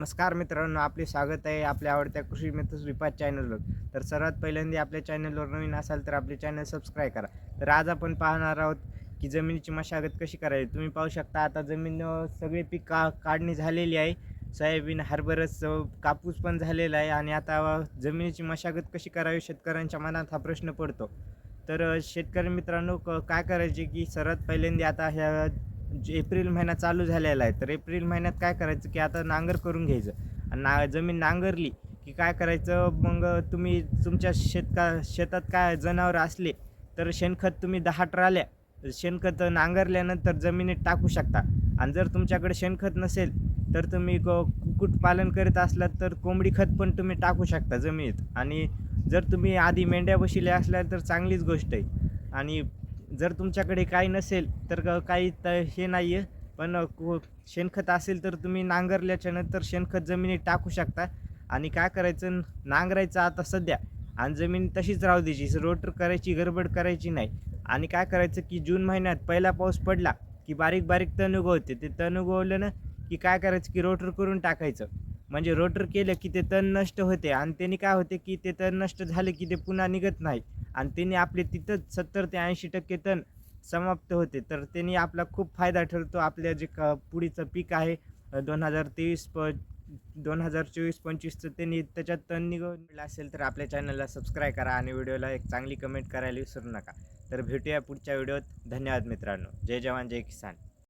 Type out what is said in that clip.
नमस्कार मित्रांनो आपले स्वागत आहे आपल्या आवडत्या कृषी मित्र श्रीपाद चॅनलवर तर सर्वात पहिल्यांदा आपल्या चॅनलवर नवीन असाल तर आपले चॅनल सबस्क्राईब करा. तर आज आपण पाहणार आहोत की जमिनीची मशागत कशी करायची. तुम्ही पाहू शकता आता जमीन सगळी सगळे पीक का काढणी झालेली आहे. सोयाबीन हरभरस कापूस पण झालेला आहे आणि आता जमिनीची मशागत कशी करावी शेतकऱ्यांच्या मनात हा प्रश्न पडतो. तर शेतकरी मित्रांनो क- काय करायचे की सर्वात पहिल्यांदा आता ह्या म्हणजे एप्रिल महिना चालू झालेला आहे. तर एप्रिल महिन्यात काय करायचं की आता नांगर करून घ्यायचं. आणि ना जमीन नांगरली की काय करायचं? मग तुम्ही तुमच्या शेतका शेतात काय जनावर असले तर शेणखत तुम्ही दहा ट्राल्या शेणखत नांगरल्यानंतर जमिनीत टाकू शकता. आणि जर तुमच्याकडे शेणखत नसेल तर तुम्ही क- कुक्कुटपालन करीत असलात तर कोंबडी खत पण तुम्ही टाकू शकता जमिनीत. आणि जर तुम्ही आधी मेंढ्या बशिल्या असल्या तर चांगलीच गोष्ट आहे. आणि जर तुमच्याकडे काही नसेल तर काही त हे नाही आहे पण शेणखत असेल तर तुम्ही नांगरल्याच्या नंतर शेणखत जमिनीत टाकू शकता. आणि काय करायचं? नांगरायचं आता सध्या. आणि जमीन तशीच राहू द्यायची. रोटर करायची गडबड करायची नाही. आणि काय करायचं की जून महिन्यात पहिला पाऊस पडला की बारीक बारीक तण उगवते. ते तण उगवलं ना की काय करायचं की रोटर करून टाकायचं. म्हणजे रोटर केलं की ते तण नष्ट होते आणि त्यांनी काय होते की ते तण नष्ट झाले की ते पुन्हा निघत नाही. आणि त्यांनी आपले तिथंच सत्तर ते ऐंशी टक्के तण समाप्त होते. तर त्यांनी आपला खूप फायदा ठरतो. आपल्या जे क पुढीचं पीक आहे दोन हजार तेवीस प दोन हजार चोवीस पंचवीसचं त्यांनी त्याच्यात तण निघून असेल तर आपल्या चॅनलला सबस्क्राईब करा आणि व्हिडिओला एक चांगली कमेंट करायला विसरू नका. तर भेटूया पुढच्या व्हिडिओत. धन्यवाद मित्रांनो. जय जवान जय किसान.